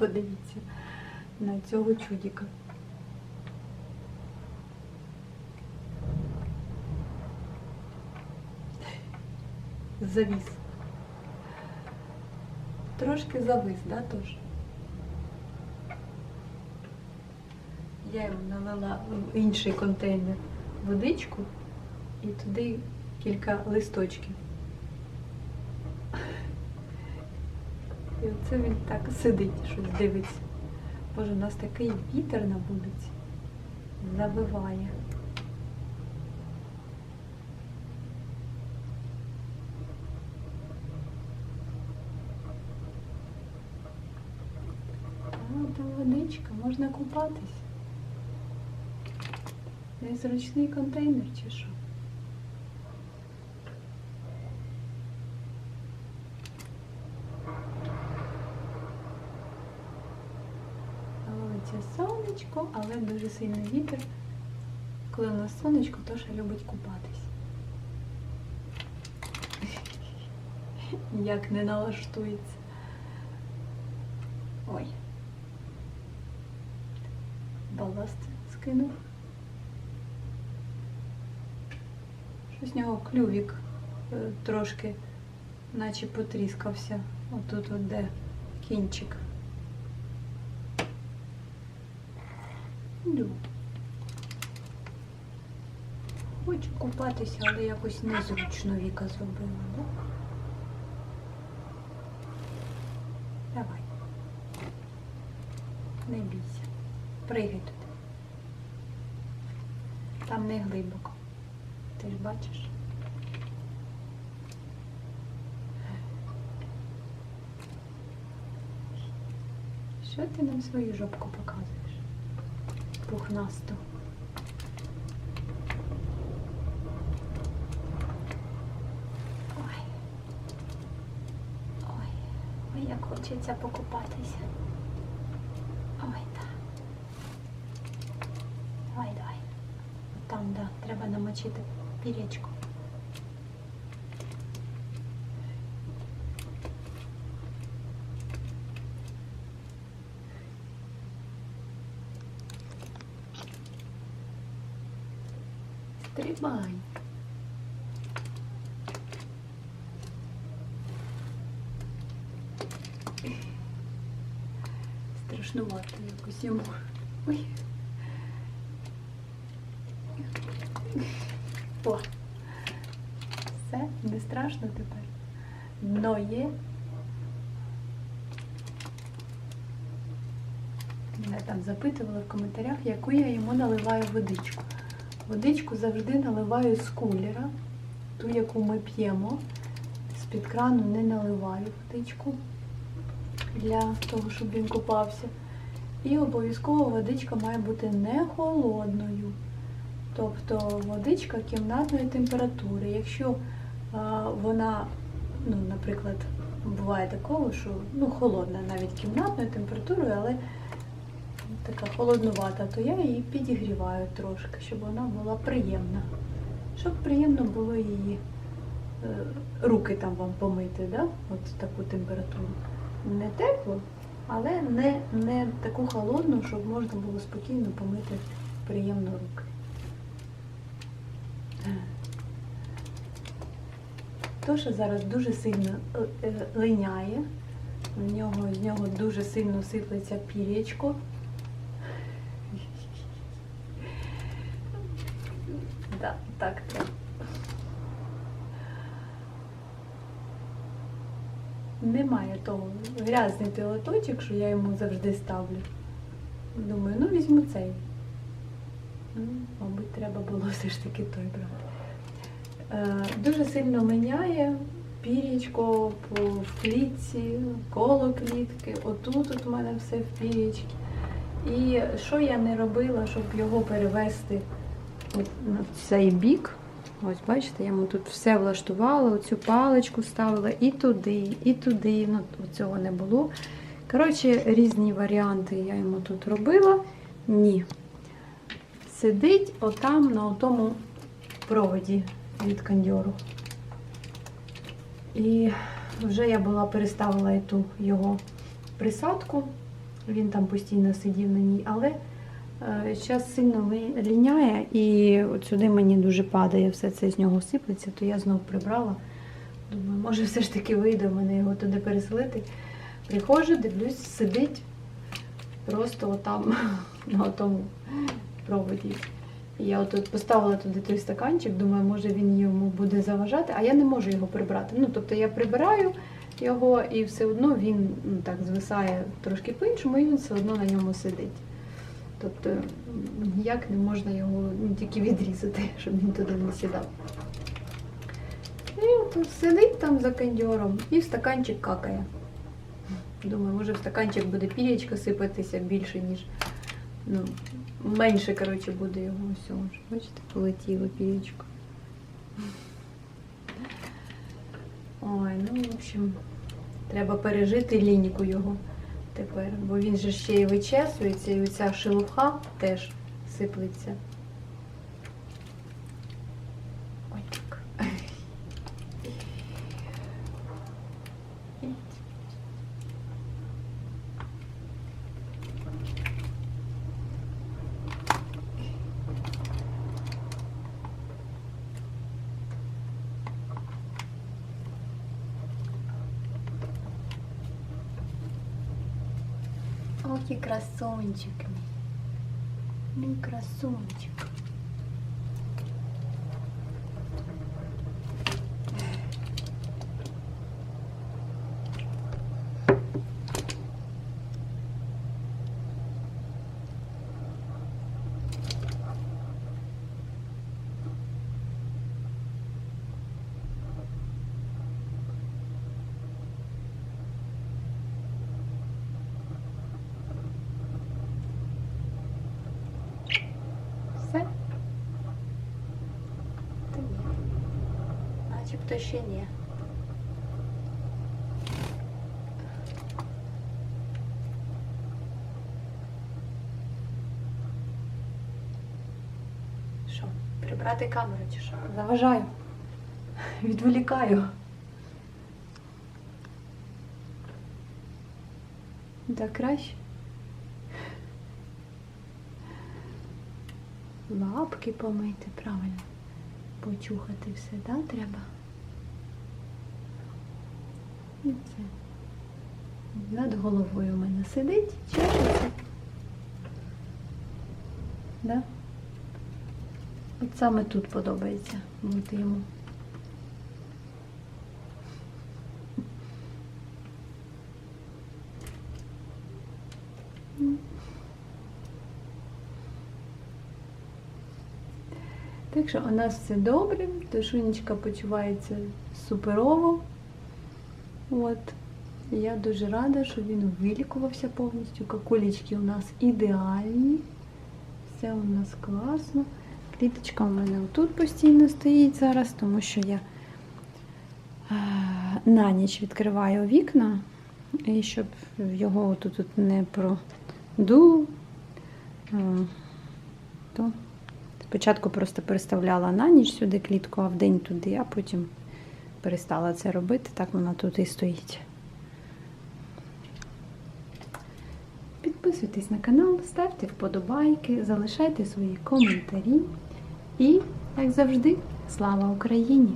Подивіться на цього чудіка. Завіс. Трошки завис, да, тож? Я йому налила в інший контейнер водичку і туди кілька листочків. І оце він так сидить, щось дивиться. Боже, у нас такий вітер на вулиці. Завиває. А, там водичка, можна купатись. Незручний контейнер чи що? На вулиці сонечко, але дуже сильний вітер. Коли у нас сонечко, Тоша любить купатись. Як не налаштується. Ой. Баласт скинув. Щось з нього клювік е, трошки, наче потріскався. Отут от де кінчик. Лю. Хочу купатися, але якось незручно Віка зробила, да? Давай. Не бійся. Пригай туди. Там не глибоко. Ти ж бачиш? Що ти нам свою жопку показуєш? Пухнасту. Ой. Ой. Ой, як хочеться покупатися. Ой, так. Давай, давай. Там, да, треба намочити пірячку. Стрибай. Страшнувато якось йому. О. Все, не страшно тепер. Но є. Мене там запитували в коментарях, яку я йому наливаю водичку. Водичку завжди наливаю з кулера, ту, яку ми п'ємо. З-під крану не наливаю водичку для того, щоб він купався. І обов'язково водичка має бути не холодною. Тобто водичка кімнатної температури. Якщо а, вона, ну, наприклад, буває такого, що ну, холодна навіть кімнатною температурою, але така холоднувата, то я її підігріваю трошки, щоб вона була приємна. Щоб приємно було її е, руки там вам помити, да? от таку температуру. Не тепло, але не, не таку холодну, щоб можна було спокійно помити приємно руки. Тоша зараз дуже сильно е, е, линяє. В нього, з нього дуже сильно сиплеться пір'ячко. Да, так треба. Немає того грязний той що я йому завжди ставлю. Думаю, ну візьму цей. Ну, мабуть, треба було все ж таки той брати. Е, Дуже сильно міняє пірічко по в клітці, коло клітки. Отут от у мене все в пірічці. І що я не робила, щоб його перевести на цей бік. Ось, бачите, я йому тут все влаштувала, оцю паличку ставила і туди, і туди. Ну, цього не було. Коротше, різні варіанти я йому тут робила. Ні. Сидить отам на тому проводі від кондьору. І вже я була переставила ту його присадку, Він там постійно сидів на ній, але зараз сильно ліняє і от сюди мені дуже падає, все це з нього сиплеться, то я знову прибрала. Думаю, може все ж таки вийде в мене його туди переселити. Приходжу, дивлюсь, сидить просто отам на тому проводі. Я от поставила туди той стаканчик, думаю, може він йому буде заважати, а я не можу його прибрати. Ну, тобто я прибираю його і все одно він ну, так звисає трошки по-іншому, і він все одно на ньому сидить. Тобто ніяк не можна його ну, тільки відрізати, щоб він туди не сідав. І от сидить там за кондьором і в стаканчик какає. Думаю, може в стаканчик буде пірячка сипатися більше, ніж. Ну, менше, коротше, буде його всього. Бачите, полетіло пірячко. Ой, ну, в общем, треба пережити лініку його тепер, бо він же ще й вичесується, і оця шелуха теж сиплеться. Ой, так. Ох, і красунчик мій. Красунчик. Все? Та ні. Начебто ще ні. Що, прибрати камеру чи що? Заважаю. Відволікаю. Так краще. Лапки помити, правильно. Почухати все, да, треба? І це. Над головою у мене сидить, чешеться. Да? От саме тут подобається бути йому. Так що у нас все добре, Тошунечка почувається суперово. От. Я дуже рада, що він вилікувався повністю. Какулечки у нас ідеальні. Все у нас класно. Кліточка у мене отут постійно стоїть зараз, тому що я е, на ніч відкриваю вікна, і щоб його тут, тут не продуло, е, то Спочатку просто переставляла на ніч сюди клітку, а вдень туди, а потім перестала це робити. Так вона тут і стоїть. Підписуйтесь на канал, ставте вподобайки, залишайте свої коментарі. І, як завжди, слава Україні!